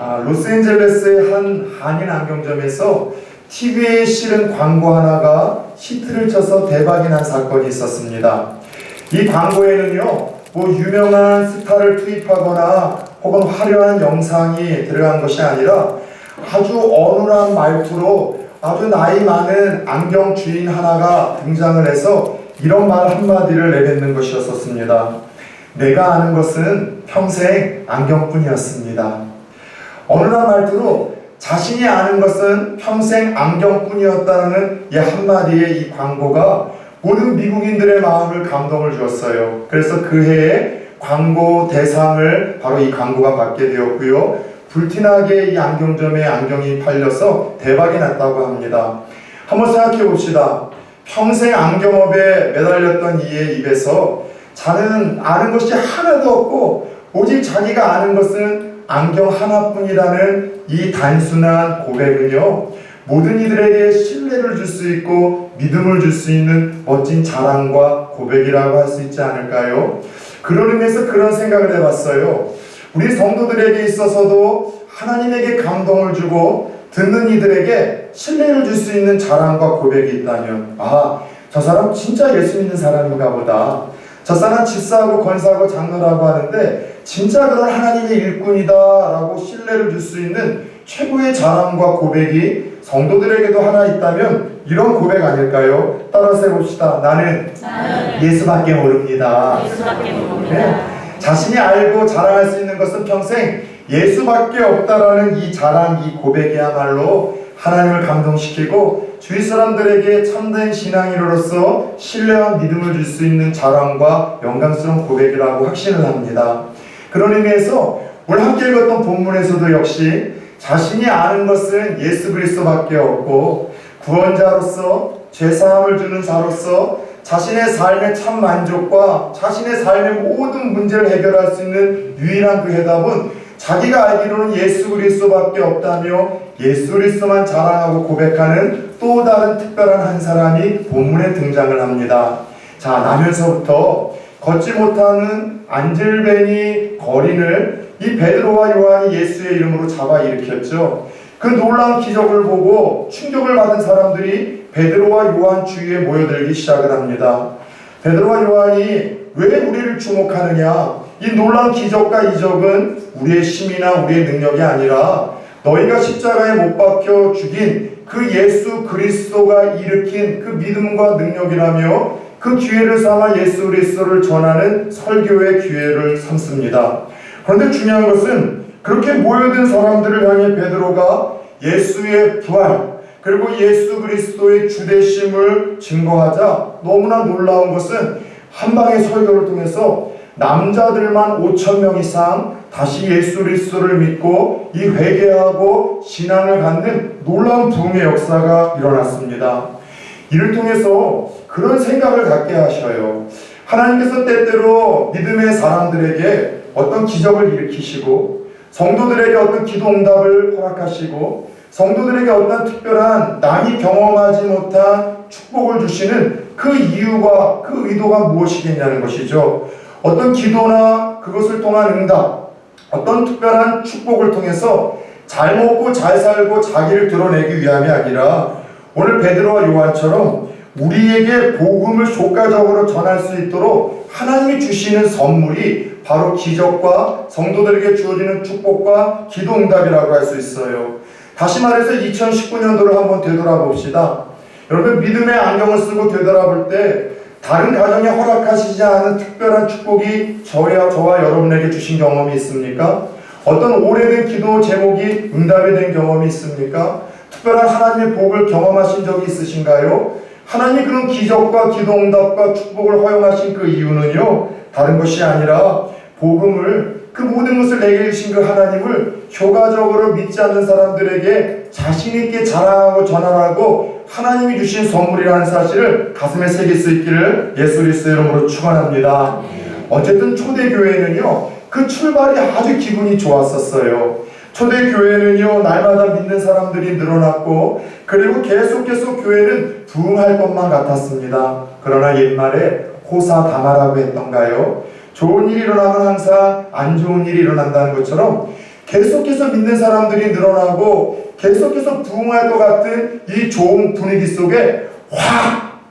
아, 로스앤젤레스의 한 한인 안경점에서 TV에 실은 광고 하나가 히트를 쳐서 대박이 난 사건이 있었습니다. 이 광고에는요, 뭐 유명한 스타를 투입하거나 혹은 화려한 영상이 들어간 것이 아니라 아주 어눌한 말투로 아주 나이 많은 안경 주인 하나가 등장을 해서 이런 말 한마디를 내뱉는 것이었었습니다. 내가 아는 것은 평생 안경뿐이었습니다. 어눌한 말투로 자신이 아는 것은 평생 안경뿐이었다는 이 한마디의 이 광고가 모든 미국인들의 마음을 감동을 주었어요. 그래서 그 해에 광고 대상을 바로 이 광고가 받게 되었고요. 불티나게 이 안경점에 안경이 팔려서 대박이 났다고 합니다. 한번 생각해 봅시다. 평생 안경업에 매달렸던 이의 입에서 자는 아는 것이 하나도 없고 오직 자기가 아는 것은 안경 하나뿐이라는 이 단순한 고백은요. 모든 이들에게 신뢰를 줄 수 있고 믿음을 줄 수 있는 멋진 자랑과 고백이라고 할 수 있지 않을까요? 그런 의미에서 그런 생각을 해봤어요. 우리 성도들에게 있어서도 하나님에게 감동을 주고 듣는 이들에게 신뢰를 줄 수 있는 자랑과 고백이 있다면 아, 저 사람 진짜 예수 믿는 사람인가 보다. 저 사람 집사하고 권사하고 장로라고 하는데 진짜 그런 하나님의 일꾼이다라고 신뢰를 줄 수 있는 최고의 자랑과 고백이 성도들에게도 하나 있다면 이런 고백 아닐까요? 따라서 해봅시다. 나는 나는 예수밖에 모릅니다. 예수밖에 네. 모릅니다. 자신이 알고 자랑할 수 있는 것은 평생 예수밖에 없다라는 이 자랑, 이 고백이야말로 하나님을 감동시키고 주위 사람들에게 참된 신앙인으로서 신뢰와 믿음을 줄 수 있는 자랑과 영광스러운 고백이라고 확신을 합니다. 그런 의미에서 오늘 함께 읽었던 본문에서도 역시 자신이 아는 것은 예수 그리스도밖에 없고 구원자로서 죄사함을 주는 자로서 자신의 삶의 참 만족과 자신의 삶의 모든 문제를 해결할 수 있는 유일한 그 해답은 자기가 알기로는 예수 그리스도밖에 없다며 예수 그리스도만 자랑하고 고백하는 또 다른 특별한 한 사람이 본문에 등장을 합니다. 자, 나면서부터 걷지 못하는 안질베니 거린을 이 베드로와 요한이 예수의 이름으로 잡아 일으켰죠. 그 놀라운 기적을 보고 충격을 받은 사람들이 베드로와 요한 주위에 모여들기 시작을 합니다. 베드로와 요한이 왜 우리를 주목하느냐? 이 놀라운 기적과 이적은 우리의 힘이나 우리의 능력이 아니라 너희가 십자가에 못 박혀 죽인 그 예수 그리스도가 일으킨 그 믿음과 능력이라며 그 기회를 삼아 예수 그리스도를 전하는 설교의 기회를 삼습니다. 그런데 중요한 것은 그렇게 모여든 사람들을 향해 베드로가 예수의 부활 그리고 예수 그리스도의 주대심을 증거하자 너무나 놀라운 것은 한 방의 설교를 통해서 남자들만 5천 명 이상 다시 예수 그리스도를 믿고 이 회개하고 신앙을 갖는 놀라운 부흥의 역사가 일어났습니다. 이를 통해서 그런 생각을 갖게 하셔요. 하나님께서 때때로 믿음의 사람들에게 어떤 기적을 일으키시고 성도들에게 어떤 기도 응답을 허락하시고 성도들에게 어떤 특별한 남이 경험하지 못한 축복을 주시는 그 이유가 그 의도가 무엇이겠냐는 것이죠. 어떤 기도나 그것을 통한 응답, 어떤 특별한 축복을 통해서 잘 먹고 잘 살고 자기를 드러내기 위함이 아니라 오늘 베드로와 요한처럼 우리에게 복음을 효과적으로 전할 수 있도록 하나님이 주시는 선물이 바로 기적과 성도들에게 주어지는 축복과 기도 응답이라고 할 수 있어요. 다시 말해서 2019년도를 한번 되돌아봅시다. 여러분 믿음의 안경을 쓰고 되돌아볼 때 다른 가정에 허락하시지 않은 특별한 축복이 저와 저와 여러분에게 주신 경험이 있습니까? 어떤 오래된 기도 제목이 응답이 된 경험이 있습니까? 특별한 하나님의 복을 경험하신 적이 있으신가요? 하나님이 그런 기적과 기도 응답과 축복을 허용하신 그 이유는요, 다른 것이 아니라 복음을 그 모든 것을 내게 주신 그 하나님을 효과적으로 믿지 않는 사람들에게 자신 있게 자랑하고 전하라고 하나님이 주신 선물이라는 사실을 가슴에 새길 수 있기를 예수 그리스도 이름으로 축원합니다. 어쨌든 초대 교회는요, 그 출발이 아주 기분이 좋았었어요. 초대교회는요, 날마다 믿는 사람들이 늘어났고, 그리고 계속 계속 교회는 부흥할 것만 같았습니다. 그러나 옛말에 호사 다마라고 했던가요? 좋은 일이 일어나면 항상 안 좋은 일이 일어난다는 것처럼 계속해서 믿는 사람들이 늘어나고 계속해서 부흥할 것 같은 이 좋은 분위기 속에 확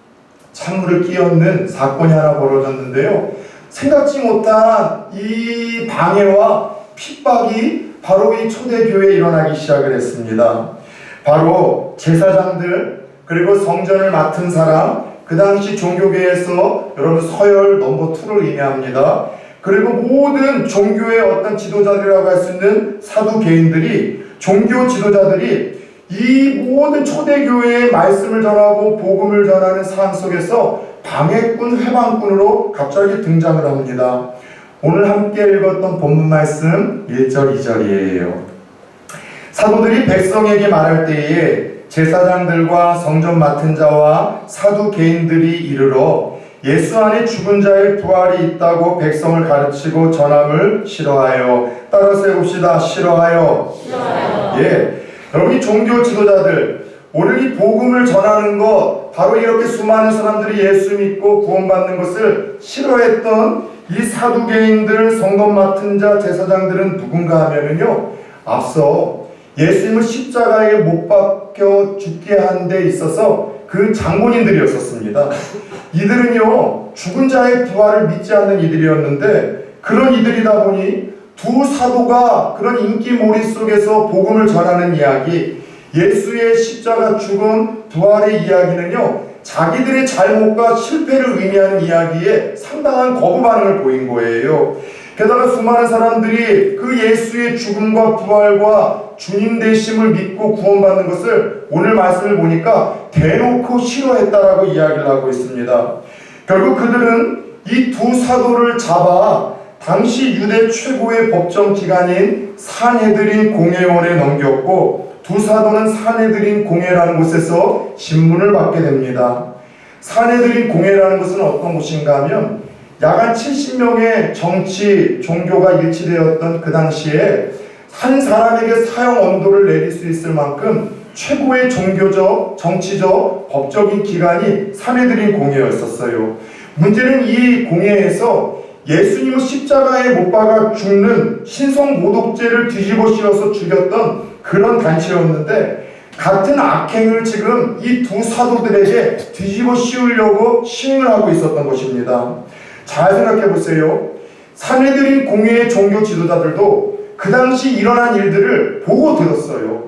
찬물을 끼얹는 사건이 하나 벌어졌는데요. 생각지 못한 이 방해와 핍박이 바로 이 초대교회에 일어나기 시작을 했습니다. 바로 제사장들 그리고 성전을 맡은 사람 그 당시 종교계에서 여러분 서열 넘버 2를 의미합니다. 그리고 모든 종교의 어떤 지도자들이라고 할 수 있는 사두 개인들이 종교 지도자들이 이 모든 초대교회의 말씀을 전하고 복음을 전하는 상황 속에서 방해꾼, 회방꾼으로 갑자기 등장을 합니다. 오늘 함께 읽었던 본문 말씀 1절, 2절이에요. 사도들이 백성에게 말할 때에 제사장들과 성전 맡은 자와 사두 개인들이 이르러 예수 안에 죽은 자의 부활이 있다고 백성을 가르치고 전함을 싫어하여 따라서 해봅시다. 싫어하여. 싫어요. 예. 여러분 이 종교 지도자들 오늘 이 복음을 전하는 것 바로 이렇게 수많은 사람들이 예수 믿고 구원받는 것을 싫어했던 이 사두개인들 성돈 맡은 자 제사장들은 누군가 하면은요 앞서 예수님을 십자가에 못 박혀 죽게 한 데 있어서 그 장본인들이었었습니다. 이들은요 죽은 자의 부활을 믿지 않는 이들이었는데 그런 이들이다 보니 두 사도가 그런 인기 몰이 속에서 복음을 전하는 이야기, 예수의 십자가 죽음 부활의 이야기는요, 자기들의 잘못과 실패를 의미하는 이야기에 상당한 거부 반응을 보인 거예요. 게다가 수많은 사람들이 그 예수의 죽음과 부활과 주님 되심을 믿고 구원받는 것을 오늘 말씀을 보니까 대놓고 싫어했다라고 이야기를 하고 있습니다. 결국 그들은 이 두 사도를 잡아 당시 유대 최고의 법정 기관인 산헤드린 공회원에 넘겼고 두 사도는 산헤드린 공회라는 곳에서 신문을 받게 됩니다. 산헤드린 공회라는 것은 어떤 곳인가 하면 약한 70명의 정치, 종교가 일치되었던 그 당시에 한 사람에게 사형 언도를 내릴 수 있을 만큼 최고의 종교적, 정치적, 법적인 기관이 산헤드린 공회였었어요. 문제는 이 공회에서 예수님을 십자가에 못 박아 죽는 신성 모독죄를 뒤집어 씌워서 죽였던 그런 단체였는데 같은 악행을 지금 이 두 사도들에게 뒤집어 씌우려고 시행을 하고 있었던 것입니다. 잘 생각해 보세요. 사내들인 공회의 종교 지도자들도 그 당시 일어난 일들을 보고 들었어요.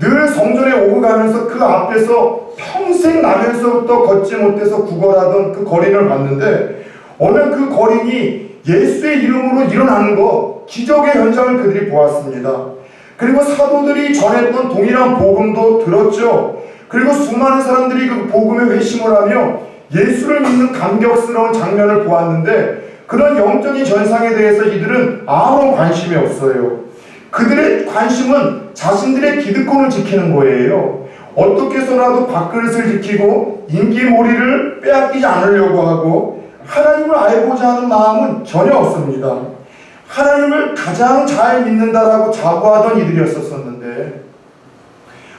늘 성전에 오고 가면서 그 앞에서 평생 나면서부터 걷지 못해서 구걸하던 그 거린을 봤는데 어느 그 거린이 예수의 이름으로 일어나는 것, 기적의 현장을 그들이 보았습니다. 그리고 사도들이 전했던 동일한 복음도 들었죠. 그리고 수많은 사람들이 그 복음에 회심을 하며 예수를 믿는 감격스러운 장면을 보았는데 그런 영적인 전상에 대해서 이들은 아무런 관심이 없어요. 그들의 관심은 자신들의 기득권을 지키는 거예요. 어떻게 해서라도 밥그릇을 지키고 인기몰이를 빼앗기지 않으려고 하고 하나님을 알고자 하는 마음은 전혀 없습니다. 하나님을 가장 잘 믿는다라고 자부하던 이들이었었는데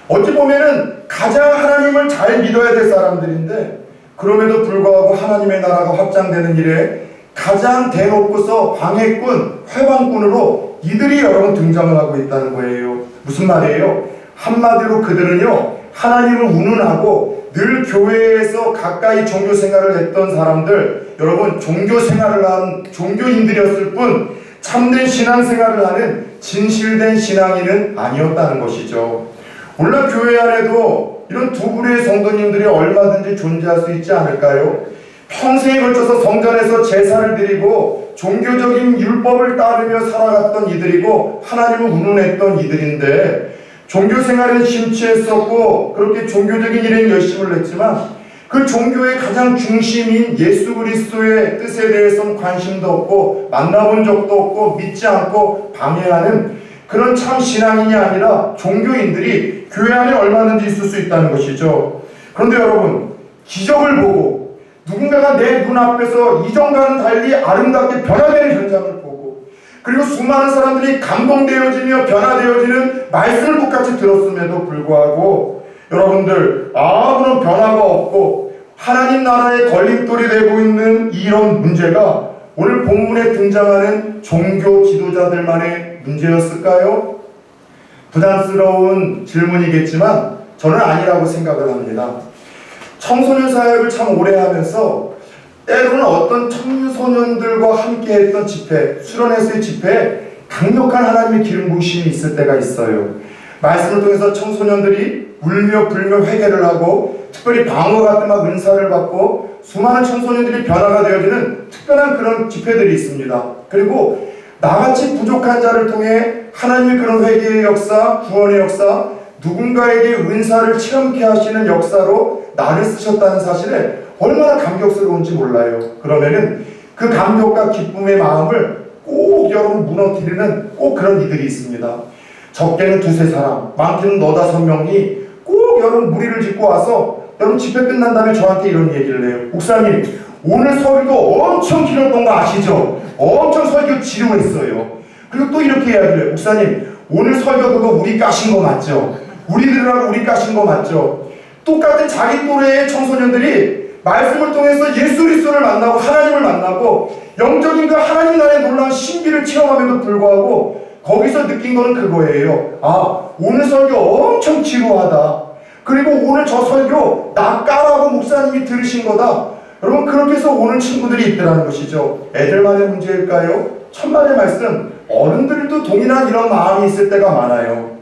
어찌 보면은 가장 하나님을 잘 믿어야 될 사람들인데 그럼에도 불구하고 하나님의 나라가 확장되는 일에 가장 대놓고서 방해꾼, 회방꾼으로 이들이 여러분 등장을 하고 있다는 거예요. 무슨 말이에요? 한마디로 그들은요, 하나님을 운운하고 늘 교회에서 가까이 종교 생활을 했던 사람들, 여러분, 종교 생활을 한 종교인들이었을 뿐, 참된 신앙 생활을 하는 진실된 신앙인은 아니었다는 것이죠. 물론 교회 안에도 이런 두 부류의 성도님들이 얼마든지 존재할 수 있지 않을까요? 평생에 걸쳐서 성전에서 제사를 드리고 종교적인 율법을 따르며 살아갔던 이들이고 하나님을 운운했던 이들인데 종교 생활에 심취했었고 그렇게 종교적인 일에 열심을 했지만 그 종교의 가장 중심인 예수 그리스도의 뜻에 대해서는 관심도 없고 만나본 적도 없고 믿지 않고 방해하는 그런 참 신앙인이 아니라 종교인들이 교회 안에 얼마든지 있을 수 있다는 것이죠. 그런데 여러분 기적을 보고 누군가가 내 눈앞에서 이전과는 달리 아름답게 변화되는 현장을 보고 그리고 수많은 사람들이 감동되어지며 변화되어지는 말씀을 똑같이 들었음에도 불구하고 여러분들 아무런 변화가 없고 하나님 나라의 걸림돌이 되고 있는 이런 문제가 오늘 본문에 등장하는 종교 지도자들만의 문제였을까요? 부담스러운 질문이겠지만 저는 아니라고 생각을 합니다. 청소년 사역을 참 오래 하면서 때로는 어떤 청소년들과 함께 했던 집회, 수련회수의 집회에 강력한 하나님의 기름 부으심이 있을 때가 있어요. 말씀을 통해서 청소년들이 울며 불며 회개를 하고 특별히 방어 같은 막 은사를 받고 수많은 청소년들이 변화가 되어지는 특별한 그런 집회들이 있습니다. 그리고 나같이 부족한 자를 통해 하나님의 그런 회개의 역사, 구원의 역사, 누군가에게 은사를 체험케 하시는 역사로 나를 쓰셨다는 사실에 얼마나 감격스러운지 몰라요. 그러면은 그 감격과 기쁨의 마음을 꼭 여러분 무너뜨리는 꼭 그런 이들이 있습니다. 적게는 두세 사람, 많게는 너다섯 명이 꼭 여러분 무리를 짓고 와서 여러분 집회 끝난 다음에 저한테 이런 얘기를 해요. 목사님, 오늘 설교 엄청 길었던 거 아시죠? 엄청 설교 지루했어요. 그리고 또 이렇게 이야기를 해요. 목사님, 오늘 설교 그거 우리 까신 거 맞죠? 우리들하고 우리 까신 거 맞죠? 똑같은 자기 또래의 청소년들이 말씀을 통해서 예수 그리스도를 만나고 하나님을 만나고 영적인 그 하나님 나라의 놀라운 신비를 체험함에도 불구하고 거기서 느낀 거는 그거예요. 아, 오늘 설교 엄청 지루하다. 그리고 오늘 저 설교 나 까라고 목사님이 들으신 거다. 여러분 그렇게 해서 오는 친구들이 있더라는 것이죠. 애들만의 문제일까요? 천만의 말씀 어른들도 동일한 이런 마음이 있을 때가 많아요.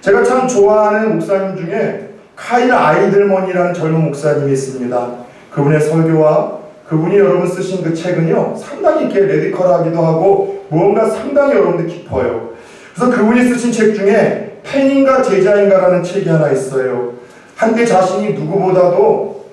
제가 참 좋아하는 목사님 중에 카일 아이들먼이라는 젊은 목사님이 있습니다. 그분의 설교와 그분이 여러분 쓰신 그 책은요 상당히 이렇게 레디컬하기도 하고 뭔가 상당히 여러분들 깊어요. 그래서 그분이 쓰신 책 중에 팬인가 제자인가라는 책이 하나 있어요. 한때 자신이 누구보다도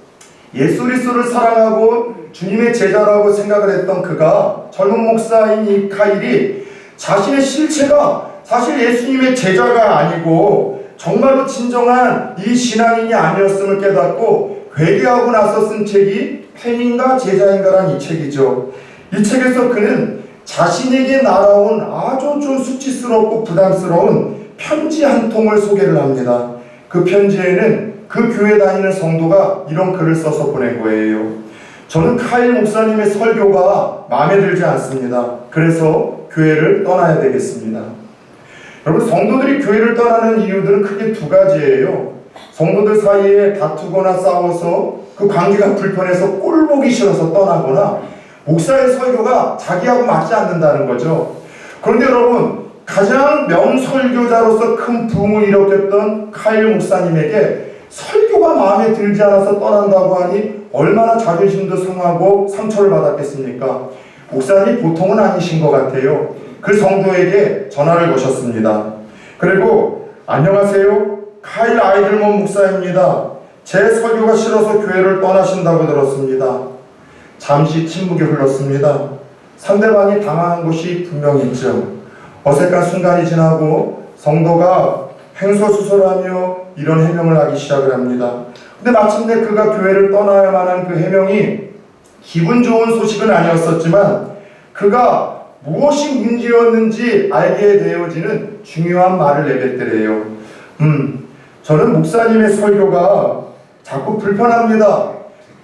예수 그리스도를 사랑하고 주님의 제자라고 생각을 했던 그가 젊은 목사인 이 카일이 자신의 실체가 사실 예수님의 제자가 아니고 정말로 진정한 이 신앙인이 아니었음을 깨닫고 회개하고 나서 쓴 책이 팬인가 제자인가란 이 책이죠. 이 책에서 그는 자신에게 날아온 아주 좀 수치스럽고 부담스러운 편지 한 통을 소개를 합니다. 그 편지에는 그 교회 다니는 성도가 이런 글을 써서 보낸 거예요. 저는 카일 목사님의 설교가 마음에 들지 않습니다. 그래서 교회를 떠나야 되겠습니다. 여러분 성도들이 교회를 떠나는 이유들은 크게 두 가지예요. 성도들 사이에 다투거나 싸워서 그 관계가 불편해서 꼴 보기 싫어서 떠나거나 목사의 설교가 자기하고 맞지 않는다는 거죠. 그런데 여러분 가장 명설교자로서 큰 부흥을 일으켰던 카일 목사님에게 설교가 마음에 들지 않아서 떠난다고 하니 얼마나 자존심도 상하고 상처를 받았겠습니까? 목사님 보통은 아니신 것 같아요. 그 성도에게 전화를 거셨습니다. 그리고 안녕하세요. 카일 아이들몬 목사입니다. 제 설교가 싫어서 교회를 떠나신다고 들었습니다. 잠시 침묵이 흘렀습니다. 상대방이 당황한 곳이 분명히 있죠. 어색한 순간이 지나고 성도가 횡설수설하며 이런 해명을 하기 시작을 합니다. 근데 마침내 그가 교회를 떠나야만 한 그 해명이 기분 좋은 소식은 아니었었지만 그가 무엇이 문제였는지 알게 되어지는 중요한 말을 내뱉더래요. 음, 저는 목사님의 설교가 자꾸 불편합니다.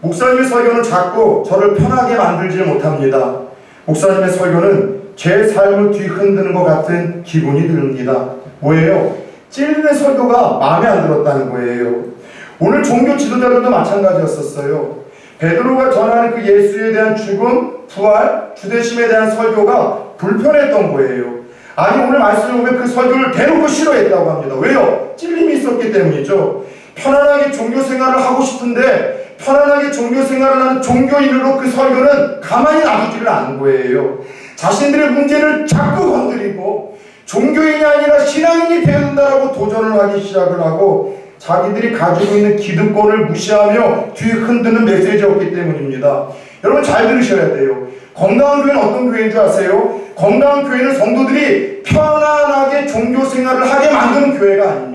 목사님의 설교는 자꾸 저를 편하게 만들지 못합니다. 목사님의 설교는 제 삶을 뒤흔드는 것 같은 기분이 듭니다. 뭐예요? 찔리는 설교가 마음에 안 들었다는 거예요. 오늘 종교 지도자들도 마찬가지였었어요. 베드로가 전하는 그 예수에 대한 죽음, 부활, 주대심에 대한 설교가 불편했던 거예요. 아니 오늘 말씀을 보면 그 설교를 대놓고 싫어했다고 합니다. 왜요? 찔림이 있었기 때문이죠. 편안하게 종교 생활을 하고 싶은데 편안하게 종교 생활을 하는 종교인으로 그 설교는 가만히 놔두지를 않은 거예요. 자신들의 문제를 자꾸 건드리고 종교인이 아니라 신앙인이 되어야 된다라고 도전을 하기 시작을 하고 자기들이 가지고 있는 기득권을 무시하며 뒤 흔드는 메시지였기 때문입니다. 여러분 잘 들으셔야 돼요. 건강한 교회는 어떤 교회인 줄 아세요? 건강한 교회는 성도들이 편안하게 종교 생활을 하게 만드는 교회가 아닙니다.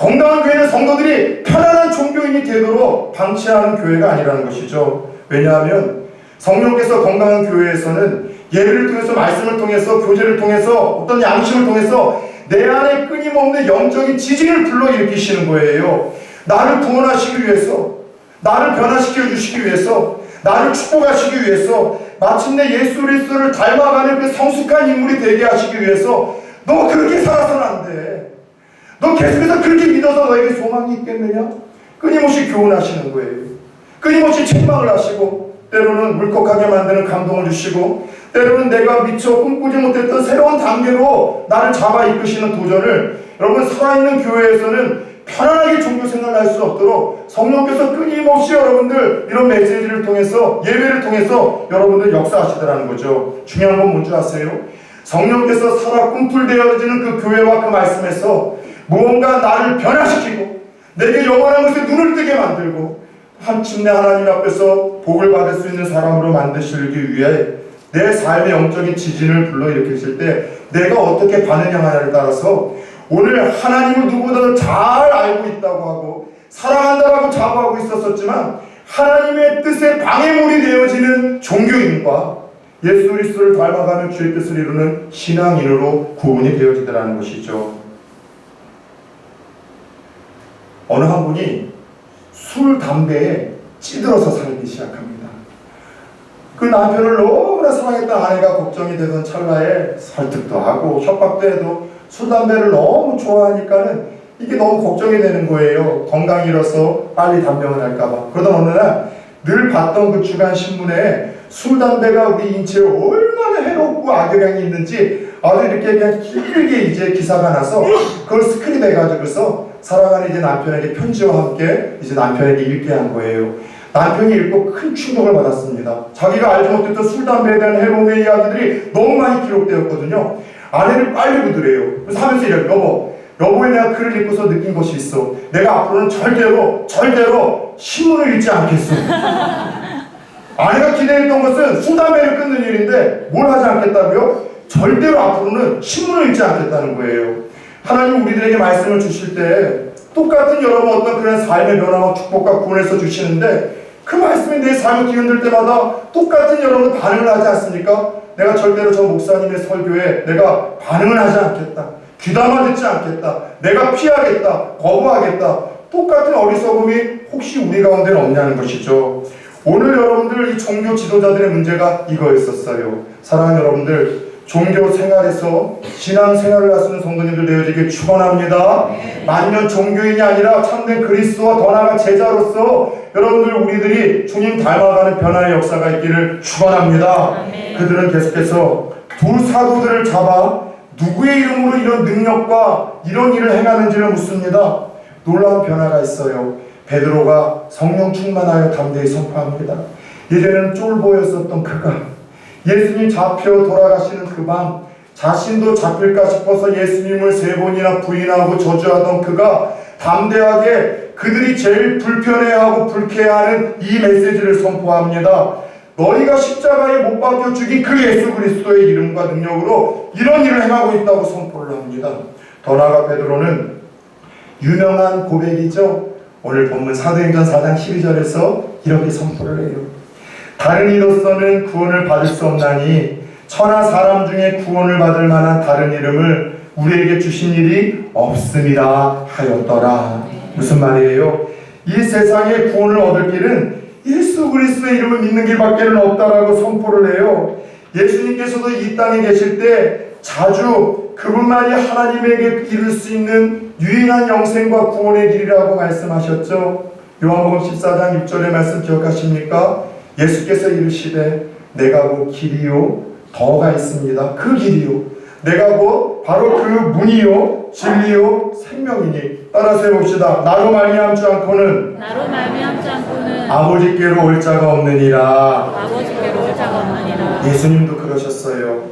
건강한 교회는 성도들이 편안한 종교인이 되도록 방치하는 교회가 아니라는 것이죠. 왜냐하면 성령께서 건강한 교회에서는 예배를 통해서 말씀을 통해서 교제를 통해서 어떤 양심을 통해서 내 안에 끊임없는 영적인 지진을 불러일으키시는 거예요. 나를 구원하시기 위해서, 나를 변화시켜 주시기 위해서, 나를 축복하시기 위해서, 마침내 예수 그리스도를 닮아가는 그 성숙한 인물이 되게 하시기 위해서 너 그렇게 살아서는 안 돼. 너 계속해서 그렇게 믿어서 너에게 소망이 있겠느냐? 끊임없이 교훈하시는 거예요. 끊임없이 책망을 하시고 때로는 울컥하게 만드는 감동을 주시고 때로는 내가 미처 꿈꾸지 못했던 새로운 단계로 나를 잡아 이끄시는 도전을 여러분 살아있는 교회에서는 편안하게 종교 생활을 할 수 없도록 성령께서 끊임없이 여러분들 이런 메시지를 통해서 예배를 통해서 여러분들 역사하시더라는 거죠. 중요한 건 뭔지 아세요? 성령께서 살아 꿈틀대어지는 그 교회와 그 말씀에서 무언가 나를 변화시키고 내게 영원한 것에 눈을 뜨게 만들고 한침내 하나님 앞에서 복을 받을 수 있는 사람으로 만드시기 위해 내 삶의 영적인 지진을 불러일으키실 때 내가 어떻게 반응하냐를 따라서 오늘 하나님을 누구보다도 잘 알고 있다고 하고 사랑한다라고 자부하고 있었었지만 하나님의 뜻에 방해물이 되어지는 종교인과 예수 그리스도를 닮아가는 주의 뜻을 이루는 신앙인으로 구분이 되어지더라는 것이죠. 어느 한 분이 술, 담배에 찌들어서 살기 시작합니다. 그 남편을 너무나 사랑했던 아내가 걱정이 되던 찰나에 설득도 하고 협박도 해도 술, 담배를 너무 좋아하니까는 이게 너무 걱정이 되는 거예요. 건강 잃어서 빨리 단명을 할까봐. 그러던 어느 날 늘 봤던 그 주간 신문에 술, 담배가 우리 인체에 얼마나 해롭고 악영향이 있는지 아주 이렇게 그냥 길게 이제 기사가 나서 그걸 스크립 해가지고서 사랑하는 이제 남편에게 편지와 함께 이제 남편에게 읽게 한 거예요. 남편이 읽고 큰 충격을 받았습니다. 자기가 알지 못했던 술, 담배에 대한 해로움의 이야기들이 너무 많이 기록되었거든요. 아내를 빨리 부드래요. 그래서 하면서 이래요. 여보, 여보의 내가 글을 읽고서 느낀 것이 있어. 내가 앞으로는 절대로, 절대로 신문을 읽지 않겠어. 아내가 기대했던 것은 술, 담배를 끊는 일인데 뭘 하지 않겠다고요? 절대로 앞으로는 신문을 읽지 않겠다는 거예요. 하나님 우리들에게 말씀을 주실 때 똑같은 여러분 어떤 그런 삶의 변화와 축복과 구원에서 주시는데 그 말씀이 내 삶을 뒤흔들 때마다 똑같은 여러분 반응을 하지 않습니까? 내가 절대로 저 목사님의 설교에 내가 반응을 하지 않겠다. 귀담아 듣지 않겠다. 내가 피하겠다. 거부하겠다. 똑같은 어리석음이 혹시 우리 가운데는 없냐는 것이죠. 오늘 여러분들 이 종교 지도자들의 문제가 이거였었어요. 사랑하는 여러분들, 종교 생활에서 신앙 생활을 하시는 성도님들 되어지길 축원합니다. 만년 종교인이 아니라 참된 그리스도와 더 나아가 제자로서 여러분들 우리들이 주님 닮아가는 변화의 역사가 있기를 축원합니다. 그들은 계속해서 두 사도들을 잡아 누구의 이름으로 이런 능력과 이런 일을 행하는지를 묻습니다. 놀라운 변화가 있어요. 베드로가 성령 충만하여 담대히 선포합니다. 예전에는 쫄보였었던 그가 예수님 잡혀 돌아가시는 그 밤 자신도 잡힐까 싶어서 예수님을 세 번이나 부인하고 저주하던 그가 담대하게 그들이 제일 불편해하고 불쾌해하는 이 메시지를 선포합니다. 너희가 십자가에 못 박혀 죽인 그 예수 그리스도의 이름과 능력으로 이런 일을 행하고 있다고 선포를 합니다. 더 나아가 베드로는 유명한 고백이죠. 오늘 본문 사도행전 4장 12절에서 이렇게 선포를 해요. 다른 이로서는 구원을 받을 수 없나니 천하 사람 중에 구원을 받을 만한 다른 이름을 우리에게 주신 일이 없습니다 하였더라. 무슨 말이에요? 이 세상에 구원을 얻을 길은 예수 그리스도의 이름을 믿는 길밖에는 없다라고 선포를 해요. 예수님께서도 이 땅에 계실 때 자주 그분만이 하나님에게 이룰 수 있는 유일한 영생과 구원의 길이라고 말씀하셨죠. 요한복음 14장 6절의 말씀 기억하십니까? 예수께서 이르시되 내가 곧 길이요 더가 있습니다. 그 길이요. 내가 곧 바로 그 문이요 진리요 생명이니 따라서 해봅시다. 나로 말미암지 않고는 나로 말미암지 않고는 아버지께로 올 자가 없느니라. 아버지께로 올 자가 없느니라. 예수님도 그러셨어요.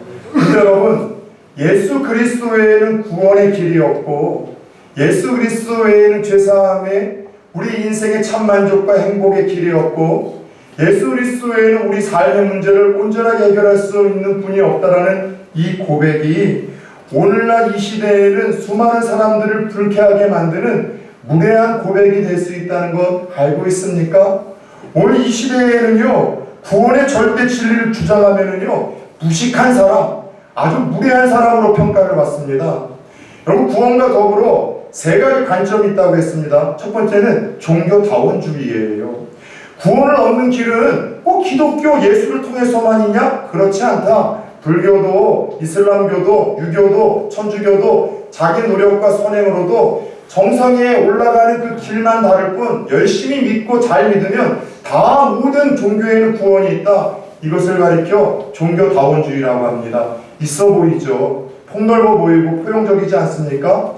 여러분, 예수 그리스도 외에는 구원의 길이 없고, 예수 그리스도 외에는 죄사함에 우리 인생의 참 만족과 행복의 길이 없고, 예수 그리스도 외에는 우리 삶의 문제를 온전하게 해결할 수 있는 분이 없다라는 이 고백이 오늘날 이 시대에는 수많은 사람들을 불쾌하게 만드는 무례한 고백이 될 수 있다는 것 알고 있습니까? 오늘 이 시대에는요, 구원의 절대 진리를 주장하면은요, 무식한 사람, 아주 무례한 사람으로 평가를 받습니다. 여러분, 구원과 더불어 세 가지 관점이 있다고 했습니다. 첫 번째는 종교다원주의예요. 구원을 얻는 길은 꼭꼭 기독교 예수를 통해서만이냐? 그렇지 않다. 불교도, 이슬람교도, 유교도, 천주교도 자기 노력과 선행으로도 정상에 올라가는 그 길만 다를 뿐 열심히 믿고 잘 믿으면 다 모든 종교에는 구원이 있다. 이것을 가리켜 종교다원주의라고 합니다. 있어 보이죠. 폭넓어 보이고 포용적이지 않습니까?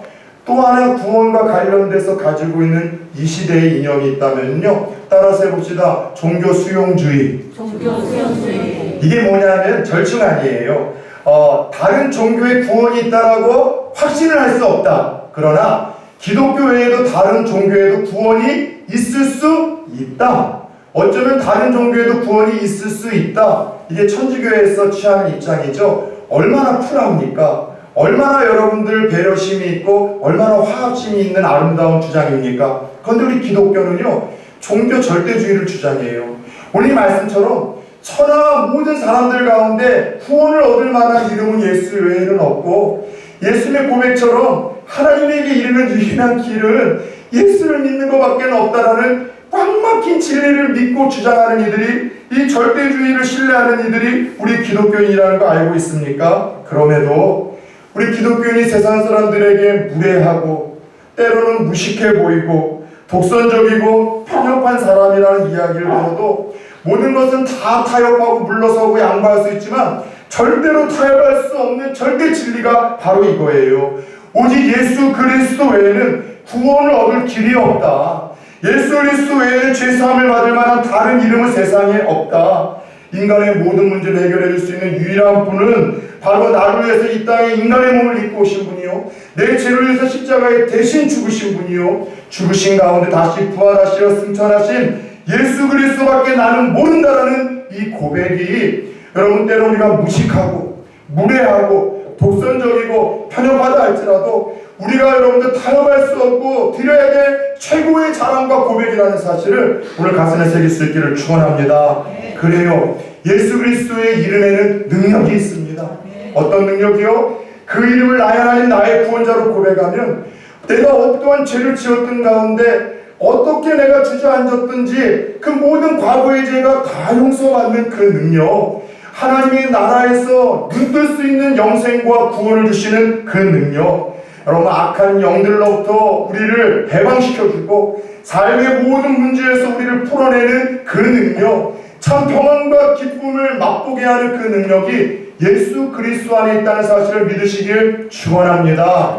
또 하나 구원과 관련돼서 가지고 있는 이 시대의 이념이 있다면요. 따라서 해봅시다. 종교 수용주의. 종교 수용주의. 이게 뭐냐면 절충 아니에요. 어, 다른 종교에 구원이 있다라고 확신을 할 수 없다. 그러나 기독교 외에도 다른 종교에도 구원이 있을 수 있다. 어쩌면 다른 종교에도 구원이 있을 수 있다. 이게 천주교에서 취하는 입장이죠. 얼마나 쿨합니까? 얼마나 여러분들 배려심이 있고 얼마나 화합심이 있는 아름다운 주장입니까? 그런데 우리 기독교는요 종교 절대주의를 주장해요. 이 말씀처럼 천하 모든 사람들 가운데 구원을 얻을 만한 이름은 예수 외에는 없고 예수의 고백처럼 하나님에게 이르는 유일한 길은 예수를 믿는 것밖에 없다라는 꽉 막힌 진리를 믿고 주장하는 이들이 이 절대주의를 신뢰하는 이들이 우리 기독교인이라는 거 알고 있습니까? 그럼에도 우리 기독교인이 세상 사람들에게 무례하고 때로는 무식해 보이고 독선적이고 편협한 사람이라는 이야기를 들어도 모든 것은 다 타협하고 물러서고 양보할 수 있지만 절대로 타협할 수 없는 절대 진리가 바로 이거예요. 오직 예수 그리스도 외에는 구원을 얻을 길이 없다. 예수 그리스도 외에는 죄사함을 받을 만한 다른 이름은 세상에 없다. 인간의 모든 문제를 해결해 줄 수 있는 유일한 분은 바로 나를 위해서 이 땅에 인간의 몸을 입고 오신 분이요. 내 죄를 위해서 십자가에 대신 죽으신 분이요. 죽으신 가운데 다시 부활하시어 승천하신 예수 그리스도밖에 나는 모른다라는 이 고백이 여러분 때로 우리가 무식하고 무례하고 독선적이고 편협하다 할지라도 우리가 여러분들 타협할 수 없고 드려야 될 최고의 자랑과 고백이라는 사실을 오늘 가슴에 새길 수 있기를 축원합니다. 그래요. 예수 그리스도의 이름에는 능력이 있습니다. 어떤 능력이요? 그 이름을 나의 하나님 나의 구원자로 고백하면 내가 어떠한 죄를 지었던 가운데 어떻게 내가 주저앉았든지 그 모든 과거의 죄가 다 용서받는 그 능력 하나님의 나라에서 눈뜰 수 있는 영생과 구원을 주시는 그 능력 여러분 악한 영들로부터 우리를 해방시켜주고 삶의 모든 문제에서 우리를 풀어내는 그 능력 참 평안과 기쁨을 맛보게 하는 그 능력이 예수 그리스도 안에 있다는 사실을 믿으시길 축원합니다.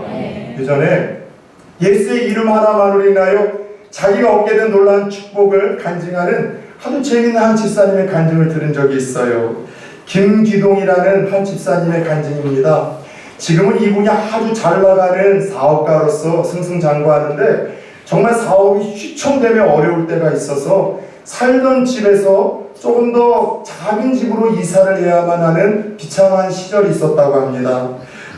그 전에 예수의 이름 하나만으로 인하여 자기가 얻게 된 놀라운 축복을 간증하는 아주 재미있는 한 집사님의 간증을 들은 적이 있어요. 김기동이라는 한 집사님의 간증입니다. 지금은 이분이 아주 잘 나가는 사업가로서 승승장구하는데 정말 사업이 휘청되며 어려울 때가 있어서 살던 집에서 조금 더 작은 집으로 이사를 해야만 하는 비참한 시절이 있었다고 합니다.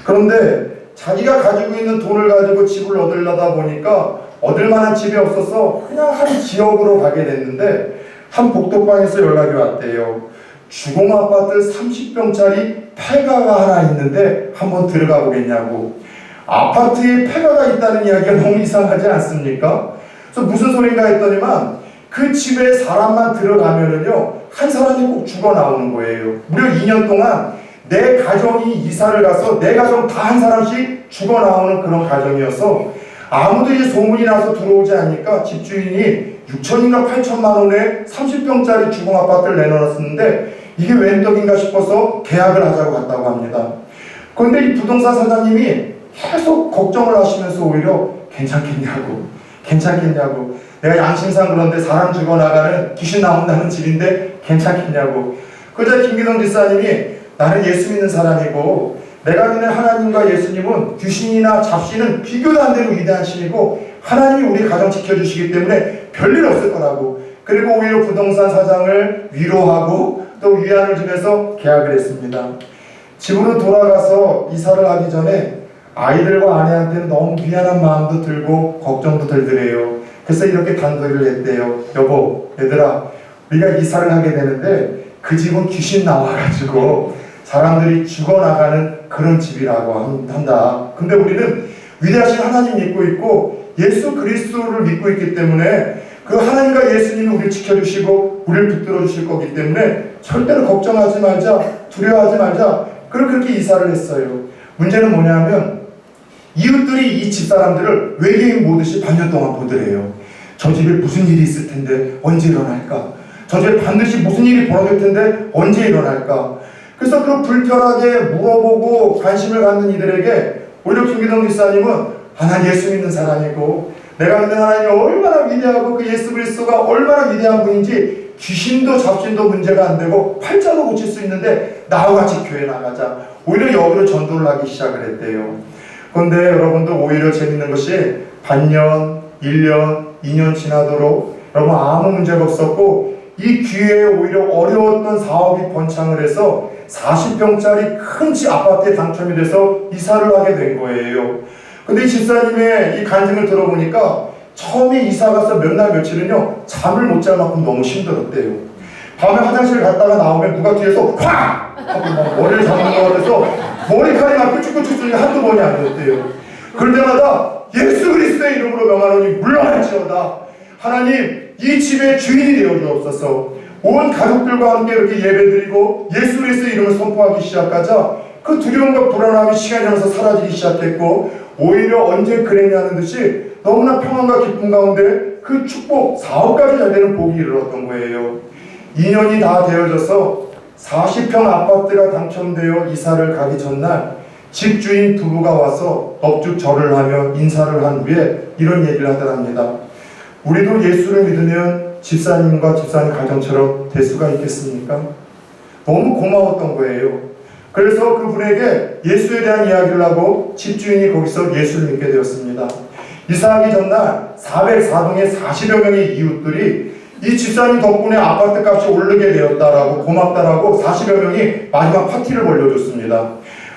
그런데 자기가 가지고 있는 돈을 가지고 집을 얻으려다 보니까 얻을 만한 집이 없어서 그냥 한 지역으로 가게 됐는데 한 복도방에서 연락이 왔대요. 주공 아파트 30평짜리 폐가가 하나 있는데 한번 들어가 보겠냐고. 아파트에 폐가가 있다는 이야기가 너무 이상하지 않습니까? 그래서 무슨 소린가 했더니만 그 집에 사람만 들어가면은요 한 사람이 꼭 죽어 나오는 거예요. 무려 2년 동안 내 가정이 이사를 가서 내 가정 다 한 사람씩 죽어 나오는 그런 가정이어서 아무도 이제 소문이 나서 들어오지 않으니까 집주인이 6천인가 8천만 원에 30평짜리 주공 아파트를 내놓았었는데 이게 웬 떡인가 싶어서 계약을 하자고 갔다고 합니다. 그런데 이 부동산 사장님이 계속 걱정을 하시면서 오히려 괜찮겠냐고, 괜찮겠냐고. 내가 양심상 그런데 사람 죽어나가는 귀신 나온다는 집인데 괜찮겠냐고. 그러자 김기동 집사님이 나는 예수 믿는 사람이고 내가 믿는 하나님과 예수님은 귀신이나 잡신은 비교도 안 되는 위대한 신이고 하나님이 우리 가정 지켜주시기 때문에 별일 없을 거라고 그리고 오히려 부동산 사장을 위로하고 또 위안을 주면서 계약을 했습니다. 집으로 돌아가서 이사를 하기 전에 아이들과 아내한테는 너무 미안한 마음도 들고 걱정도 들더래요. 그래서 이렇게 단도리를 했대요. 여보, 얘들아, 우리가 이사를 하게 되는데 그 집은 귀신 나와가지고 사람들이 죽어나가는 그런 집이라고 한- 한다. 근데 우리는 위대하신 하나님 믿고 있고 예수 그리스도를 믿고 있기 때문에 그 하나님과 예수님이 우리를 지켜주시고 우리를 붙들어 주실 거기 때문에 절대로 걱정하지 말자 두려워하지 말자 그렇게 이사를 했어요. 문제는 뭐냐면 이웃들이 이 집 사람들을 외계인 보듯이 반년 동안 보더래요. 저 집에 무슨 일이 있을 텐데 언제 일어날까? 저 집에 반드시 무슨 일이 벌어질 텐데 언제 일어날까? 그래서 그 불편하게 물어보고 관심을 갖는 이들에게 오히려 김기동 집사님은 하나님 예수 믿는 사람이고 내가 믿는 하나님이 얼마나 위대하고 그 예수 그리스도가 얼마나 위대한 분인지 귀신도 잡신도 문제가 안 되고 팔자도 고칠 수 있는데 나와 같이 교회 나가자 오히려 역으로 전도를 하기 시작을 했대요 그런데 여러분도 오히려 재밌는 것이 반년, 1년, 2년 지나도록 여러분 아무 문제가 없었고 이 기회에 오히려 어려웠던 사업이 번창을 해서 40평짜리 큰 집 아파트에 당첨이 돼서 이사를 하게 된 거예요. 근데 이 집사님의 이 간증을 들어보니까 처음에 이사 가서 몇 날 며칠은요 잠을 못 잘 만큼 너무 힘들었대요. 밤에 화장실 갔다가 나오면 누가 뒤에서 확 하고 막 머리를 잡는 거 같아서 머리카락이 막 삐쭉삐쭉 뚫리는 한두 번이 아니었대요. 그럴 때마다 예수 그리스도의 이름으로 명하노니 물러날지어다. 하나님 이 집의 주인이 되어 주옵소서. 온 가족들과 함께 이렇게 예배드리고 예수 그리스도의 이름을 선포하기 시작하자 그 두려움과 불안함이 시간이 지나면서 사라지기 시작했고 오히려 언제 그랬냐는 듯이 너무나 평안과 기쁨 가운데 그 축복 사업까지 잘 되는 복이 이르렀던 거예요. 2년이 다 되어져서 40평 아파트가 당첨되어 이사를 가기 전날 집주인 두부가 와서 넙죽 절을 하며 인사를 한 후에 이런 얘기를 하더랍니다. 우리도 예수를 믿으면 집사님과 집사님 가정처럼 될 수가 있겠습니까? 너무 고마웠던 거예요. 그래서 그분에게 예수에 대한 이야기를 하고 집주인이 거기서 예수를 믿게 되었습니다. 이사하기 전날 404동의 40여 명의 이웃들이 이 집사님 덕분에 아파트 값이 오르게 되었다라고 고맙다라고 40여 명이 마지막 파티를 벌려줬습니다.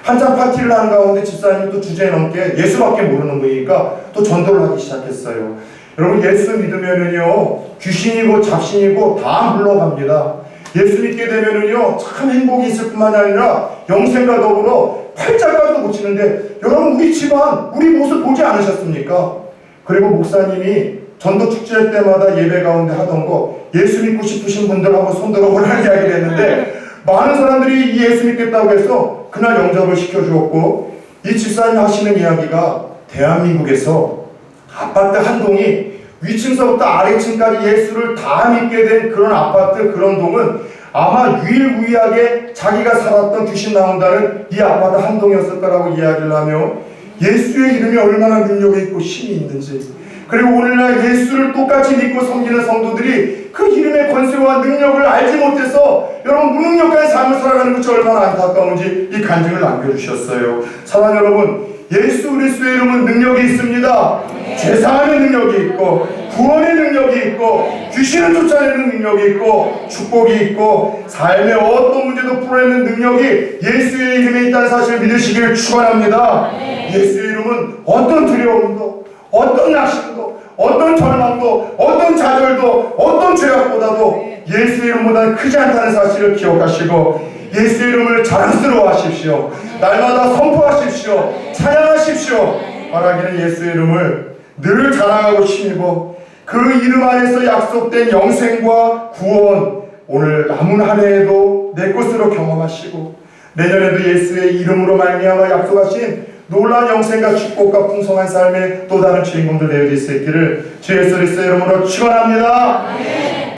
한참 파티를 하는 가운데 집사님도 주제 넘게 예수밖에 모르는 분이니까 또 전도를 하기 시작했어요. 여러분 예수 믿으면은요 귀신이고 잡신이고 다 물러갑니다. 예수 믿게 되면은요 참 행복이 있을 뿐만 아니라 영생과 더불어 팔자까지도 고치는데 여러분 우리 집안 우리 모습 보지 않으셨습니까? 그리고 목사님이 전도 축제할 때마다 예배 가운데 하던 거 예수 믿고 싶으신 분들 한번 손들어 보라는 이야기를 했는데 많은 사람들이 이 예수 믿겠다고 해서 그날 영접을 시켜주었고 이 집사님 하시는 이야기가 대한민국에서 아파트 한 동이 위층서부터 아래층까지 예수를 다 믿게 된 그런 아파트 그런 동은 아마 유일무이하게 자기가 살았던 귀신 나온다는 이 아파트 한 동이었을 거라고 이야기를 하며 예수의 이름이 얼마나 능력이 있고 힘이 있는지 그리고 오늘날 예수를 똑같이 믿고 섬기는 성도들이 그 이름의 권세와 능력을 알지 못해서 여러분 무능력한 삶을 살아가는 것이 얼마나 안타까운지 이 간증을 남겨주셨어요. 사랑 여러분 예수 그리스도의 이름은 능력이 있습니다. 죄사하는 능력이 있고 구원의 능력이 있고 귀신을 쫓아내는 능력이 있고 축복이 있고 삶의 어떤 문제도 풀어내는 능력이 예수의 이름에 있다는 사실을 믿으시기를 축원합니다. 예수의 이름은 어떤 두려움도 어떤 낙심도 어떤 절망도 어떤 좌절도 어떤 죄악보다도 예수의 이름보다 크지 않다는 사실을 기억하시고 예수의 이름을 자랑스러워하십시오. 날마다 선포하십시오. 찬양하십시오. 바라기는 예수의 이름을 늘 자랑하고 힘입어 그 이름 안에서 약속된 영생과 구원 오늘 남은 한 해에도 내 것으로 경험하시고 내년에도 예수의 이름으로 말미암아 약속하신 놀라운 영생과 축복과 풍성한 삶의 또 다른 주인공들 되어질 수 있기를 주 예수 그리스도의 이름으로 축원합니다.